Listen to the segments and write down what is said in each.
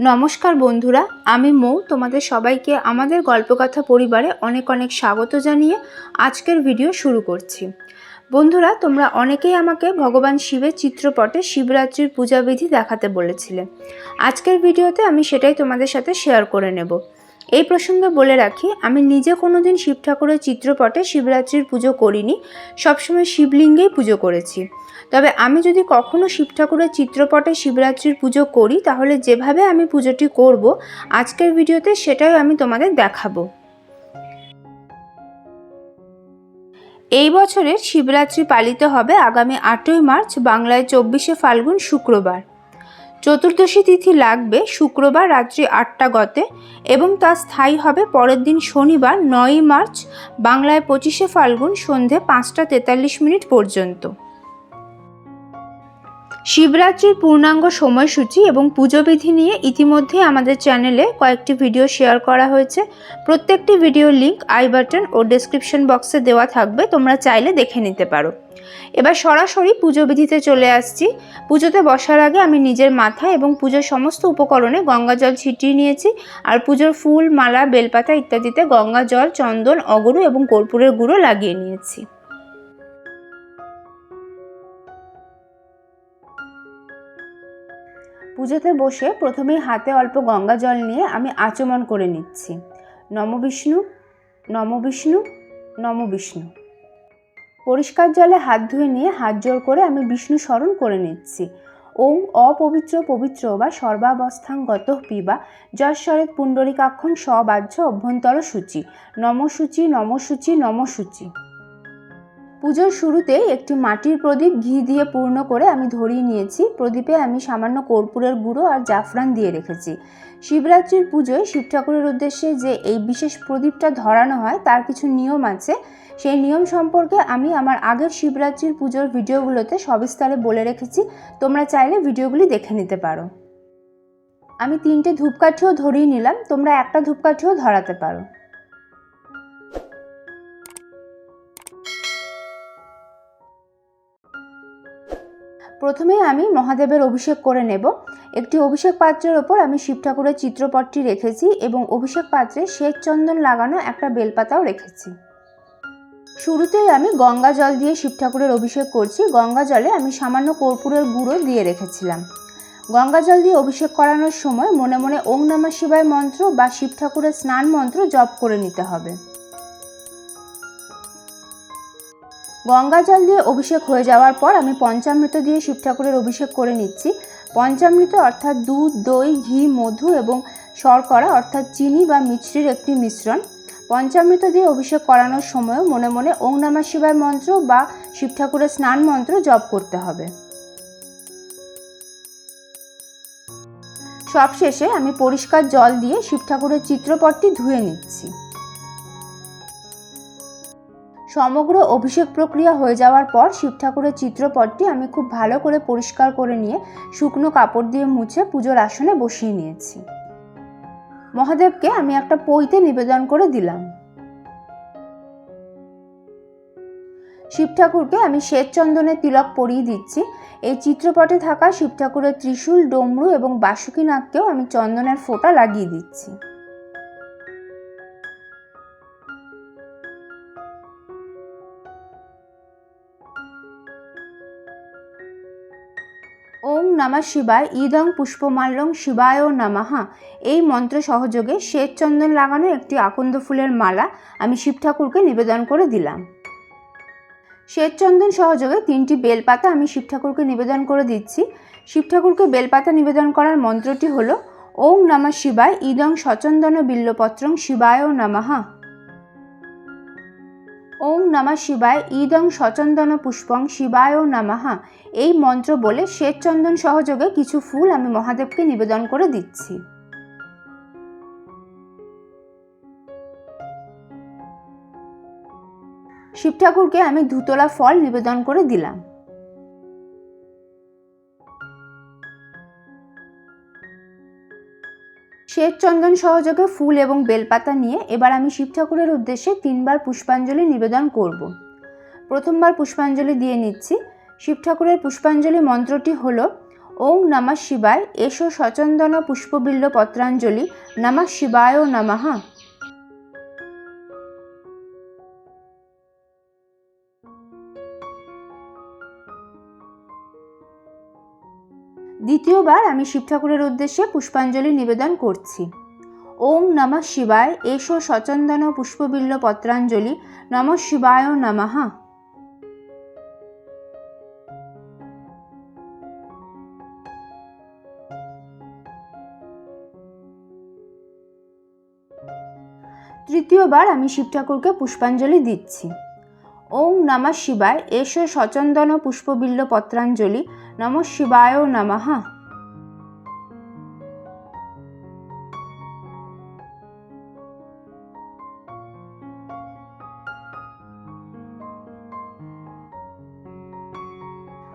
নমস্কার বন্ধুরা, আমি মৌ, তোমাদের সবাইকে আমাদের গল্পকথা পরিবারে অনেক অনেক স্বাগত জানিয়ে আজকের ভিডিও শুরু করছি। বন্ধুরা, তোমরা অনেকেই আমাকে ভগবান শিবের চিত্রপটে শিবরাত্রির পূজাবিধি দেখাতে বলেছিলে। আজকের ভিডিওতে আমি সেটাই তোমাদের সাথে শেয়ার করে নেব। এই প্রসঙ্গে বলে রাখি, আমি নিজে কোনো দিন শিব ঠাকুরের চিত্রপটে শিবরাত্রির পুজো করিনি, সবসময় শিবলিঙ্গেই পুজো করেছি। তবে আমি যদি কখনো শিব ঠাকুরের চিত্রপটে শিবরাত্রির পুজো করি, তাহলে যেভাবে আমি পুজোটি করব, আজকের ভিডিওতে সেটাই আমি তোমাদের দেখাবো। এই বছরের শিবরাত্রি পালিত হবে আগামী আটই মার্চ, বাংলায় চব্বিশে ফাল্গুন শুক্রবার। চতুর্দশী তিথি লাগবে শুক্রবার রাত্রি আটটা গতে এবং তা স্থায়ী হবে পরের দিন শনিবার নয়ই মার্চ, বাংলায় পঁচিশে ফাল্গুন সন্ধে পাঁচটা তেতাল্লিশ মিনিট পর্যন্ত। শিবরাত্রির পূর্ণাঙ্গ সময়সূচি এবং পুজোবিধি নিয়ে ইতিমধ্যে আমাদের চ্যানেলে কয়েকটি ভিডিও শেয়ার করা হয়েছে। প্রত্যেকটি ভিডিও লিংক আই বাটন ও ডেসক্রিপশন বক্সে দেওয়া থাকবে, তোমরা চাইলে দেখে নিতে পারো। এবার সরাসরি পুজোবিধিতে চলে আসছি। পুজোতে বসার আগে আমি নিজের মাথা এবং পুজোর সমস্ত উপকরণে গঙ্গা জল ছিটিয়ে নিয়েছি আর পুজোর ফুল, মালা, বেলপাতা ইত্যাদিতে গঙ্গা জল, চন্দন, অগরু এবং কর্পূরের গুঁড়ো লাগিয়ে নিয়েছি। পুজোতে বসে প্রথমেই হাতে অল্প গঙ্গা জল নিয়ে আমি আচমন করে নিচ্ছি। নম বিষ্ণু নম বিষ্ণু নম বিষ্ণু। পরিষ্কার জলে হাত ধুয়ে নিয়ে হাত জোর করে আমি বিষ্ণু স্মরণ করে নিচ্ছি। ওম অপবিত্র পবিত্র বা সর্বাবস্থাঙ্গত পিবা যশ্বরেত পুণ্ডরিকাক্ষণ সবাহ্য অভ্যন্তর সূচি নমসূচি নমসূচি নমসূচি। পুজোর শুরুতে একটি মাটির প্রদীপ ঘি দিয়ে পূর্ণ করে আমি ধরিয়ে নিয়েছি। প্রদীপে আমি সামান্য কর্পূরের গুঁড়ো আর জাফরান দিয়ে রেখেছি। শিবরাত্রির পুজোয় শিব ঠাকুরের উদ্দেশ্যে যে এই বিশেষ প্রদীপটা ধরানো হয়, তার কিছু নিয়ম আছে। সেই নিয়ম সম্পর্কে আমি আমার আগের শিবরাত্রির পুজোর ভিডিওগুলোতে সবিস্তারে বলে রেখেছি। তোমরা চাইলে ভিডিওগুলি দেখে নিতে পারো। আমি তিনটে ধূপকাঠিও ধরিয়ে নিলাম। তোমরা একটা ধূপকাঠিও ধরাতে পারো। প্রথমে আমি মহাদেবের অভিষেক করে নেব। একটি অভিষেক পাত্রের ওপর আমি শিব ঠাকুরের চিত্রপটটি রেখেছি এবং অভিষেক পাত্রে শ্বেত চন্দন লাগানো একটা বেলপাতাও রেখেছি। শুরুতেই আমি গঙ্গা জল দিয়ে শিব ঠাকুরের অভিষেক করছি। গঙ্গা জলে আমি সামান্য কর্পূরের গুঁড়ো দিয়ে রেখেছিলাম। গঙ্গা জল দিয়ে অভিষেক করানোর সময় মনে মনে ওং নমঃ শিবায় মন্ত্র বা শিব ঠাকুরের স্নান মন্ত্র জপ করে নিতে হবে। গঙ্গা জল দিয়ে অভিষেক হয়ে যাওয়ার পর আমি পঞ্চামৃত দিয়ে শিব ঠাকুরের অভিষেক করে নিচ্ছি। পঞ্চামৃত অর্থাৎ দুধ, দই, ঘি, মধু এবং শর্করা অর্থাৎ চিনি বা মিছরির একটি মিশ্রণ। পঞ্চামৃত দিয়ে অভিষেক করানোর সময়ও মনে মনে ওং নমঃ শিবায় মন্ত্র বা শিব ঠাকুরের স্নান মন্ত্র জপ করতে হবে। সবশেষে আমি পরিষ্কার জল দিয়ে শিব ঠাকুরের চিত্রপটটি ধুয়ে নিচ্ছি। সমগ্র অভিষেক প্রক্রিয়া হয়ে যাওয়ার পর শিব ঠাকুরের চিত্রপটটি আমি খুব ভালো করে পরিষ্কার করে নিয়ে শুকনো কাপড় দিয়ে মুছে পুজোর আসনে বসিয়ে নিয়েছি। মহাদেবকে আমি একটা পইতে নিবেদন করে দিলাম। শিব ঠাকুরকে আমি শ্বেত চন্দনের তিলক পরিয়ে দিচ্ছি। এই চিত্রপটে থাকা শিব ঠাকুরের ত্রিশূল, ডমরু এবং বাসুকীনাথকেও আমি চন্দনের ফোঁটা লাগিয়ে দিচ্ছি। ওং নমঃ শিবায়, ইদং পুষ্পমাল্যং শিবায় নামাহা এই মন্ত্র সহযোগে শ্বেত চন্দন লাগানো একটি আকন্দ ফুলের মালা আমি শিব ঠাকুরকে নিবেদন করে দিলাম। শ্বেত চন্দন সহযোগে তিনটি বেলপাতা আমি শিব ঠাকুরকে নিবেদন করে দিচ্ছি। শিব ঠাকুরকে বেলপাতা নিবেদন করার মন্ত্রটি হলো ওং নমঃ শিবায়, ইদং সচন্দন বিল্লপত্রং শিবায় নামাহা ওং নমা শিবায় ঈদং সচন্দন পুষ্পং শিবায় নামাহা এই মন্ত্র বলে শ্বেতচন্দন সহযোগে কিছু ফুল আমি মহাদেবকে নিবেদন করে দিচ্ছি। শিব ঠাকুরকে আমি ধুতলা ফল নিবেদন করে দিলাম। শ্বেত চন্দন সহযোগে ফুল এবং বেলপাতা নিয়ে এবার আমি শিব ঠাকুরের উদ্দেশ্যে তিনবার পুষ্পাঞ্জলি নিবেদন করব। প্রথমবার পুষ্পাঞ্জলি দিয়ে নিচ্ছি। শিব ঠাকুরের পুষ্পাঞ্জলি মন্ত্রটি হল, ওং নমঃ শিবায়, এসো সচন্দন পুষ্পবিল্ল পত্রাঞ্জলি, নমঃ শিবায় নমঃ। দ্বিতীয়বার আমি শিব ঠাকুরের উদ্দেশ্যে পুষ্পাঞ্জলি নিবেদন করছি। ওং নমঃ শিবায়, এসো সচন্দন পুষ্পবিল্ল পত্রাঞ্জলি, নমঃ শিবায় নমঃ। তৃতীয়বার আমি শিব ঠাকুরকে পুষ্পাঞ্জলি দিচ্ছি। ওং নমঃ শিবায়, এসো সচন্দন পুষ্পবিল্ল পত্রাঞ্জলি, নমঃ শিবায় নমঃ।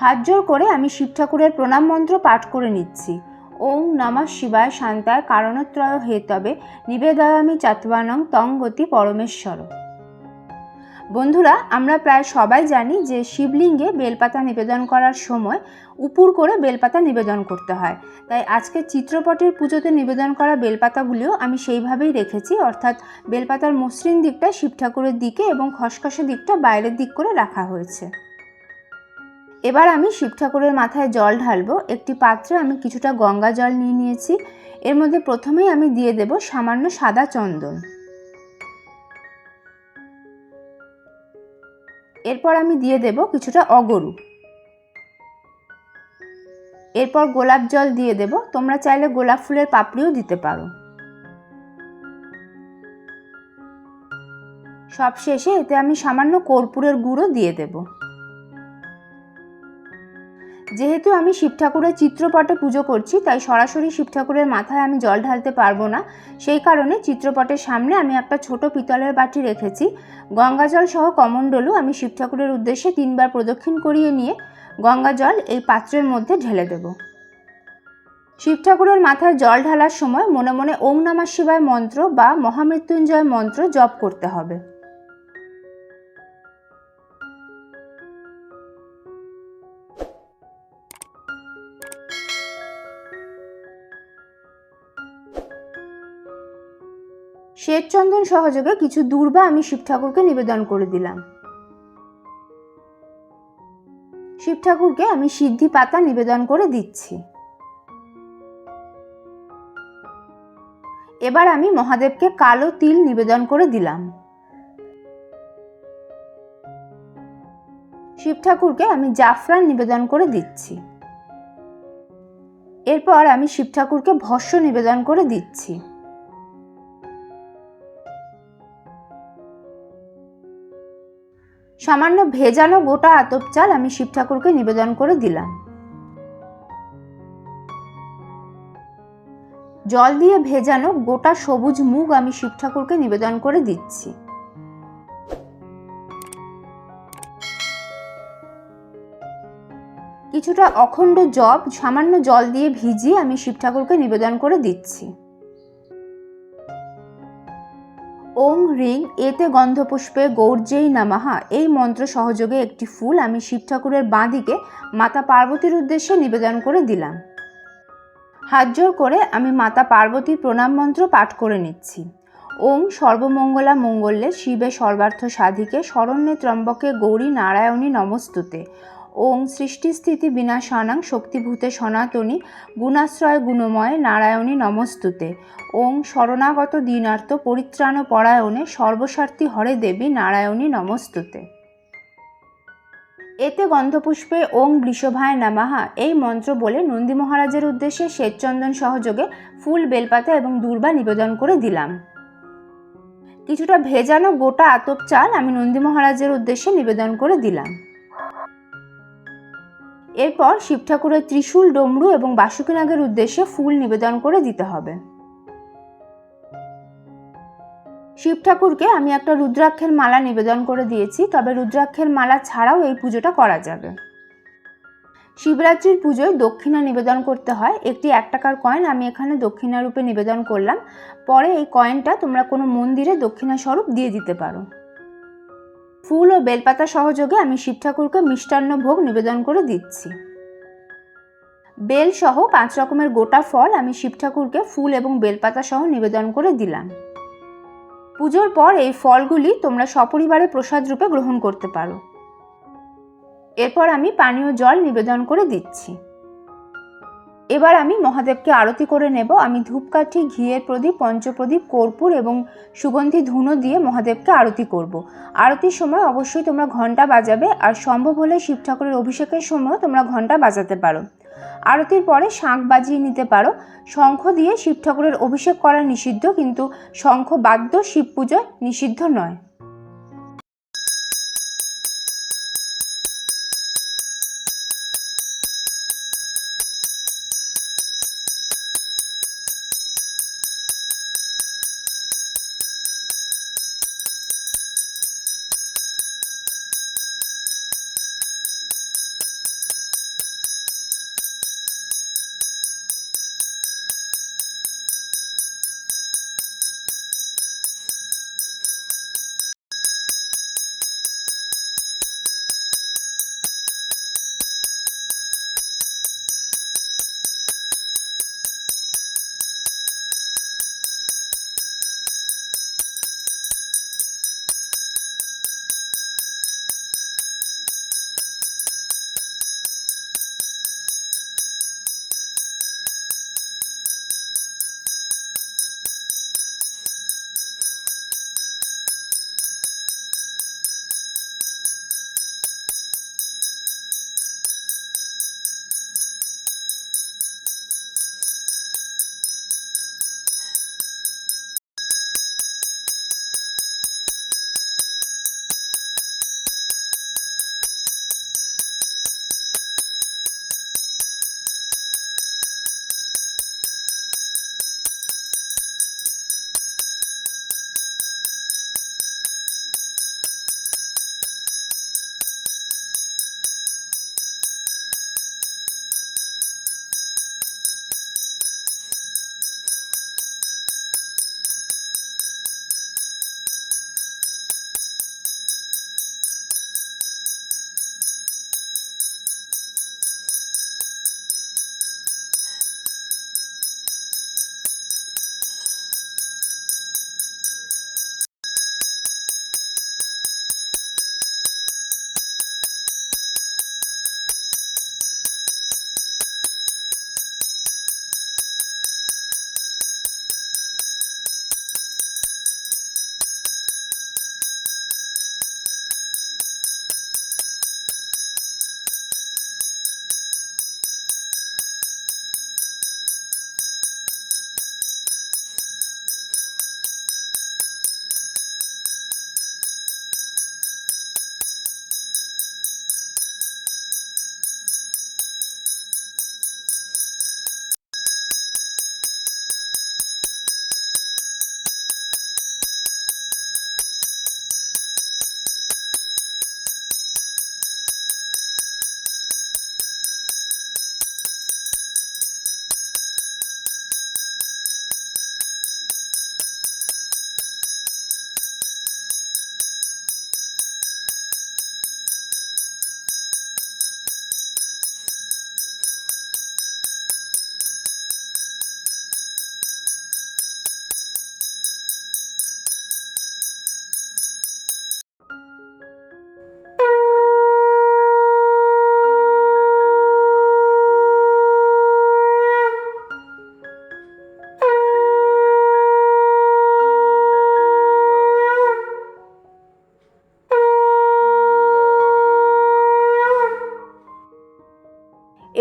হাত জোর করে আমি শিব ঠাকুরের প্রণাম মন্ত্র পাঠ করে নিচ্ছি। ওং নমঃ শিবায়, শান্তায় কারণত্রয় হেতবে, নিবেদয়ামি চাতবানং তং গতি পরমেশ্বর। বন্ধুরা, আমরা প্রায় সবাই জানি যে শিবলিঙ্গে বেলপাতা নিবেদন করার সময় উপুর করে বেলপাতা নিবেদন করতে হয়। তাই আজকে চিত্রপটের পুজোতে নিবেদন করা বেলপাতাগুলিও আমি সেইভাবেই রেখেছি। অর্থাৎ বেলপাতার মসৃণ দিকটা শিব ঠাকুরের দিকে এবং খসখসে দিকটা বাইরের দিক করে রাখা হয়েছে। এবার আমি শিব ঠাকুরের মাথায় জল ঢালবো। একটি পাত্রে আমি কিছুটা গঙ্গা জল নিয়ে নিয়েছি। এর মধ্যে প্রথমেই আমি দিয়ে দেব সামান্য সাদা চন্দন। এরপর আমি দিয়ে দেব কিছুটা অগরু। এরপর গোলাপ জল দিয়ে দেব। তোমরা চাইলে গোলাপ ফুলের পাপড়িও দিতে পারো। সব শেষে এতে আমি সামান্য কর্পূরের গুঁড়ো দিয়ে দেবো। যেহেতু আমি শিব ঠাকুরের চিত্রপটে পুজো করছি, তাই সরাসরি শিব ঠাকুরের মাথায় আমি জল ঢালতে পারব না। সেই কারণে চিত্রপটের সামনে আমি একটা ছোট পিতলের বাটি রেখেছি। গঙ্গা জল সহ কমণ্ডলু আমি শিব ঠাকুরের উদ্দেশ্যে তিনবার প্রদক্ষিণ করিয়ে নিয়ে গঙ্গা জল এই পাত্রের মধ্যে ঢেলে দেব। শিব ঠাকুরের মাথায় জল ঢালার সময় মনে মনে ওং নমঃ শিবায় মন্ত্র বা মহামৃত্যুঞ্জয় মন্ত্র জপ করতে হবে। শ্বেতচন্দন সহযোগে কিছু দূর্বা আমি শিব ঠাকুরকে নিবেদন করে দিলাম। শিব ঠাকুরকে আমি সিদ্ধি পাতা নিবেদন করে দিচ্ছি। এবার আমি মহাদেবকে কালো তিল নিবেদন করে দিলাম। শিব ঠাকুরকে আমি জাফরান নিবেদন করে দিচ্ছি। এরপর আমি শিব ঠাকুরকে ভস্য নিবেদন করে দিচ্ছি। সামান্য ভেজানো গোটা আতপ চাল আমি শিব ঠাকুরকে নিবেদন করে দিলাম। জল দিয়ে ভেজানো গোটা সবুজ মুগ আমি শিব ঠাকুরকে নিবেদন করে দিচ্ছি। কিছুটা অখণ্ড জব সামান্য জল দিয়ে ভিজিয়ে আমি শিব ঠাকুরকে নিবেদন করে দিচ্ছি। ওং রিং, এতে গন্ধপুষ্পে গৌর্যেই নামাহা। এই মন্ত্র সহযোগে একটি ফুল আমি শিব ঠাকুরের বাঁ দিকে মাতা পার্বতীর উদ্দেশ্যে নিবেদন করে দিলাম। হাত জোর করে আমি মাতা পার্বতীর প্রণাম মন্ত্র পাঠ করে নিচ্ছি। ওং সর্বমঙ্গলা মঙ্গলে শিবে সর্বার্থ সাধিকে শরণ্যে ত্রম্বকে গৌরী নারায়ণী নমস্তুতে। ওং সৃষ্টিস্থিতি বিনাশানাং শক্তিভূতে সনাতনী গুণাশ্রয় গুণময় নারায়ণী নমস্তুতে। ওং শরণাগত দীনার্থ পরিত্রাণ পরায়ণে সর্বস্বার্থী হরে দেবী নারায়ণী নমস্তুতে। এতে গন্ধপুষ্পে ওং বৃষভায় নামাহা এই মন্ত্র বলে নন্দী মহারাজের উদ্দেশ্যে শ্বেতচন্দন সহযোগে ফুল বেলপাতা এবং দুর্বা নিবেদন করে দিলাম। কিছুটা ভেজানো গোটা আতপ চাল আমি নন্দী মহারাজের উদ্দেশ্যে নিবেদন করে দিলাম। এরপর শিব ঠাকুরের ত্রিশূল, ডমরু এবং বাসুকিনাগের উদ্দেশ্যে ফুল নিবেদন করে দিতে হবে। শিব ঠাকুরকে আমি একটা রুদ্রাক্ষের মালা নিবেদন করে দিয়েছি, তবে রুদ্রাক্ষের মালা ছাড়াও এই পুজোটা করা যাবে। শিবরাত্রির পুজোয় দক্ষিণা নিবেদন করতে হয়। একটি এক টাকার কয়েন আমি এখানে দক্ষিণা রূপে নিবেদন করলাম। পরে এই কয়েনটা তোমরা কোনো মন্দিরে দক্ষিণা স্বরূপ দিয়ে দিতে পারো। ফুল ও বেলপাতা সহযোগে আমি শিব ঠাকুরকে মিষ্টান্ন ভোগ নিবেদন করে দিচ্ছি। বেল সহ পাঁচ রকমের গোটা ফল আমি শিব ঠাকুরকে ফুল এবং বেলপাতা সহ নিবেদন করে দিলাম। পুজোর পর এই ফলগুলি তোমরা সপরিবারে প্রসাদ রূপে গ্রহণ করতে পারো। এরপর আমি পানীয় জল নিবেদন করে দিচ্ছি। এবার আমি মহাদেবকে আরতি করে নেব। আমি ধূপকাঠি, ঘিয়ের প্রদীপ, পঞ্চপ্রদীপ, কর্পূর এবং সুগন্ধি ধুনো দিয়ে মহাদেবকে আরতি করব। আরতির সময় অবশ্যই তোমরা ঘণ্টা বাজাবে আর সম্ভব হলে শিব ঠাকুরের অভিষেকের সময় তোমরা ঘণ্টা বাজাতে পারো। আরতির পরে শাঁখ বাজিয়ে নিতে পারো। শঙ্খ দিয়ে শিব ঠাকুরের অভিষেক করা নিষিদ্ধ, কিন্তু শঙ্খ বাদ্য শিব পুজোয় নিষিদ্ধ নয়।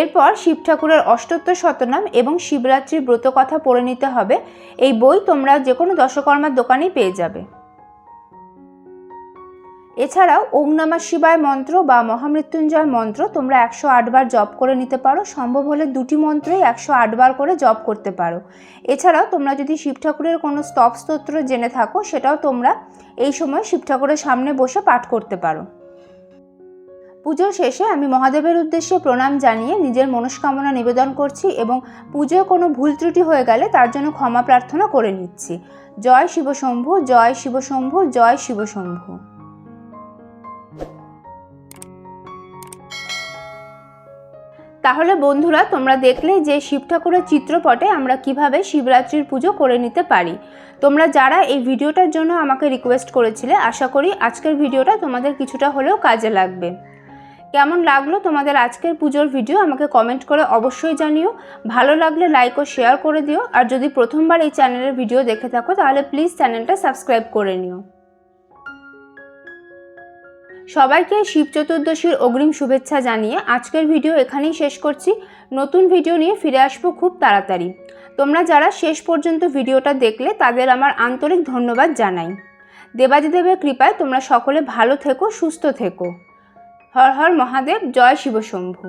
এরপর শিব ঠাকুরের অষ্টোত্তর শতনাম এবং শিবরাত্রির ব্রত কথা পড়ে নিতে হবে। এই বই তোমরা যে কোনো দশকর্মার দোকানেই পেয়ে যাবে। এছাড়াও ওং নমঃ শিবায় মন্ত্র বা মহামৃত্যুঞ্জয় মন্ত্র তোমরা একশো আটবার জপ করে নিতে পারো। সম্ভব হলে দুটি মন্ত্রই একশো আটবার করে জপ করতে পারো। এছাড়াও তোমরা যদি শিব ঠাকুরের কোনো স্তব স্তোত্র জেনে থাকো, সেটাও তোমরা এই সময় শিব ঠাকুরের সামনে বসে পাঠ করতে পারো। পুজো শেষে আমি মহাদেবের উদ্দেশ্যে প্রণাম জানিয়ে নিজের মনস্কামনা নিবেদন করছি এবং পুজোয় কোনো ভুল ত্রুটি হয়ে গেলে তার জন্য ক্ষমা প্রার্থনা করে নিচ্ছি। জয় শিবশম্ভু জয় শিবশম্ভু জয় শিবশম্ভু। তাহলে বন্ধুরা, তোমরা দেখলে যে শিব ঠাকুরের চিত্রপটে আমরা কীভাবে শিবরাত্রির পুজো করে নিতে পারি। তোমরা যারা এই ভিডিওটার জন্য আমাকে রিকোয়েস্ট করেছিলে, আশা করি আজকের ভিডিওটা তোমাদের কিছুটা হলেও কাজে লাগবে। কেমন লাগল তোমাদের আজকের পুজোর ভিডিও আমাকে কমেন্ট করে অবশ্যই জানিও। ভালো লাগলে লাইক ও শেয়ার করে দিও। আর যদি প্রথমবার এই চ্যানেলের ভিডিও দেখে থাকো, তাহলে প্লিজ চ্যানেলটা সাবস্ক্রাইব করে নিও। সবাইকে শিব চতুর্দশীর অগ্রিম শুভেচ্ছা জানিয়ে আজকের ভিডিও এখানেই শেষ করছি। নতুন ভিডিও নিয়ে ফিরে আসব খুব তাড়াতাড়ি। তোমরা যারা শেষ পর্যন্ত ভিডিওটা দেখলে, তাদের আমার আন্তরিক ধন্যবাদ জানাই। দেবাদিদেবের কৃপায় তোমরা সকলে ভালো থেকো, সুস্থ থেকো। হর হর মহাদেব জয় শিবশম্ভু